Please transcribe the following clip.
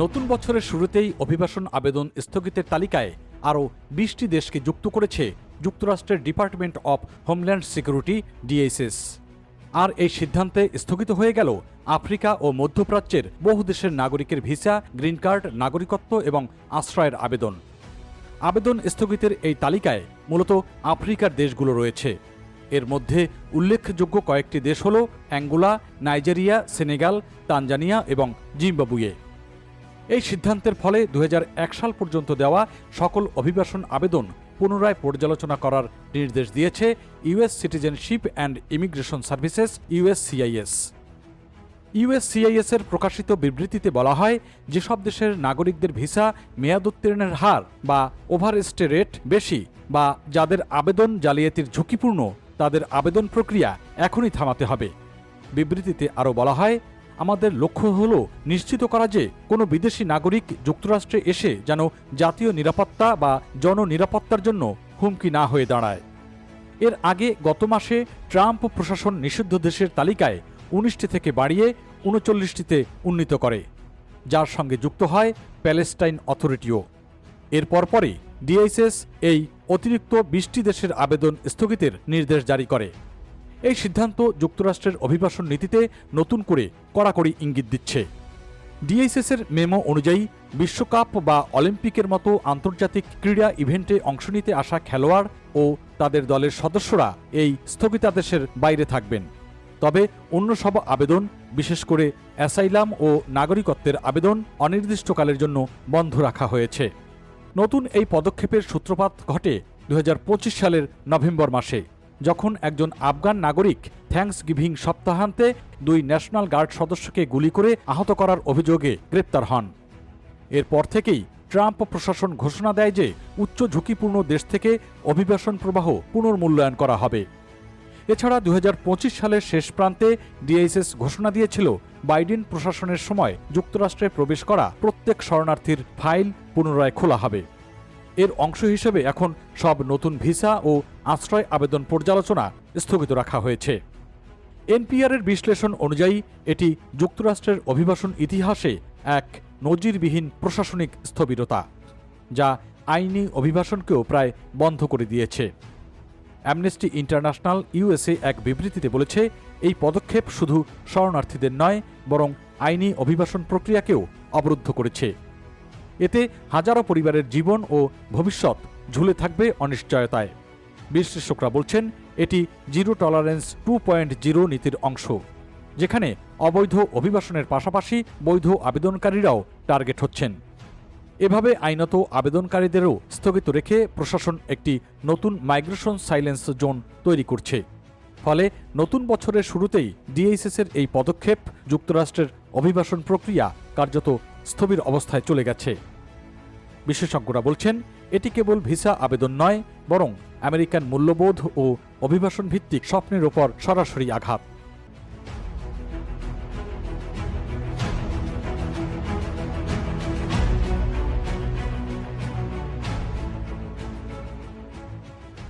নতুন বছরের শুরুতেই অভিবাসন আবেদন স্থগিতের তালিকায় আরও বিশটি দেশকে যুক্ত করেছে যুক্তরাষ্ট্রের department of homeland security DSS আর এই সিদ্ধান্তে স্থগিত হয়ে গেল আফ্রিকা ও মধ্যপ্রাচ্যের বহু দেশের নাগরিকের ভিসা, গ্রিন কার্ড, নাগরিকত্ব এবং আশ্রয়ের আবেদন। আবেদন স্থগিতের এই তালিকায় মূলত আফ্রিকার দেশগুলো রয়েছে। এর মধ্যে উল্লেখযোগ্য কয়েকটি দেশ হল অ্যাঙ্গোলা, নাইজেরিয়া, সেনেগাল, তানজানিয়া এবং জিম্বাবুয়ে। এই সিদ্ধান্তের ফলে দু হাজার এক সাল পর্যন্ত দেওয়া সকল অভিবাসন আবেদন পুনরায় পর্যালোচনা করার নির্দেশ দিয়েছে US citizenship and immigration services USCIS USCIS এর প্রকাশিত বিবৃতিতে বলা হয়, যেসব দেশের নাগরিকদের ভিসা মেয়াদোত্তীর্ণের হার বা ওভারস্টে রেট বেশি বা যাদের আবেদন জালিয়াতির ঝুঁকিপূর্ণ, তাদের আবেদন প্রক্রিয়া এখনই থামাতে হবে। বিবৃতিতে আরও বলা হয় আমাদের লক্ষ্য হল নিশ্চিত করা যে কোনো বিদেশি নাগরিক যুক্তরাষ্ট্রে এসে যেন জাতীয় নিরাপত্তা বা জননিরাপত্তার জন্য হুমকি না হয়ে দাঁড়ায়। এর আগে গত মাসে ট্রাম্প প্রশাসন নিষিদ্ধ দেশের তালিকায় উনিশটি থেকে বাড়িয়ে উনচল্লিশটিতে উন্নীত করে, যার সঙ্গে যুক্ত হয় প্যালেস্টাইন অথরিটিও। এর পরপরই ডিএসএস এই অতিরিক্ত বিশটি দেশের আবেদন স্থগিতের নির্দেশ জারি করে। এই সিদ্ধান্ত যুক্তরাষ্ট্রের অভিবাসন নীতিতে নতুন করে কড়াকড়ি ইঙ্গিত দিচ্ছে। ডিএসএস এর মেমো অনুযায়ী, বিশ্বকাপ বা অলিম্পিকের মতো আন্তর্জাতিক ক্রীড়া ইভেন্টে অংশ নিতে আসা খেলোয়াড় ও তাদের দলের সদস্যরা এই স্থগিতাদেশের বাইরে থাকবেন। তবে অন্য সব আবেদন, বিশেষ করে অ্যাসাইলাম ও নাগরিকত্বের আবেদন, অনির্দিষ্টকালের জন্য বন্ধ রাখা হয়েছে। নতুন এই পদক্ষেপের সূত্রপাত ঘটে দু হাজার পঁচিশ সালের নভেম্বর মাসে। যখন একজন আফগান নাগরিক থ্যাঙ্কস গিভিং সপ্তাহান্তে দুই ন্যাশনাল গার্ড সদস্যকে গুলি করে আহত করার অভিযোগে গ্রেপ্তার হন। এরপর থেকেই ট্রাম্প প্রশাসন ঘোষণা দেয় যে উচ্চ ঝুঁকিপূর্ণ দেশ থেকে অভিবাসন প্রবাহ পুনর্মূল্যায়ন করা হবে। এছাড়া দু হাজার পঁচিশ সালের শেষ প্রান্তে ডিএসএস ঘোষণা দিয়েছিল, বাইডেন প্রশাসনের সময় যুক্তরাষ্ট্রে প্রবেশ করা প্রত্যেক শরণার্থীর ফাইল পুনরায় খোলা হবে। এর অংশ হিসেবে এখন সব নতুন ভিসা ও আশ্রয় আবেদন পর্যালোচনা স্থগিত রাখা হয়েছে। এনপিআর এর বিশ্লেষণ অনুযায়ী এটি যুক্তরাষ্ট্রের অভিবাসন ইতিহাসে এক নজিরবিহীন প্রশাসনিক স্থবিরতা, যা আইনি অভিবাসনকেও প্রায় বন্ধ করে দিয়েছে। অ্যামনেস্টি ইন্টারন্যাশনাল ইউএসএ এক বিবৃতিতে বলেছে, এই পদক্ষেপ শুধু শরণার্থীদের নয়, বরং আইনি অভিবাসন প্রক্রিয়াকেও অবরুদ্ধ করেছে। এতে হাজারো পরিবারের জীবন ও ভবিষ্যৎ ঝুলে থাকবে অনিশ্চয়তায়। বিশ্লেষকরা বলছেন, এটি zero tolerance two point zero নীতির অংশ, যেখানে অবৈধ অভিবাসনের পাশাপাশি বৈধ আবেদনকারীরাও টার্গেট হচ্ছেন। এভাবে আইনত আবেদনকারীদেরও স্থগিত রেখে প্রশাসন একটি নতুন মাইগ্রেশন সাইলেন্স জোন তৈরি করছে। ফলে নতুন বছরের শুরুতেই ডিএইচএস এর এই পদক্ষেপ যুক্তরাষ্ট্রের অভিবাসন প্রক্রিয়া কার্যত স্থবির অবস্থায় চলে গেছে। বিশেষজ্ঞরা বলছেন, এটি কেবল ভিসা আবেদন নয়, বরং আমেরিকান মূল্যবোধ ও অভিবাসন ভিত্তিক স্বপ্নের ওপর সরাসরি আঘাত।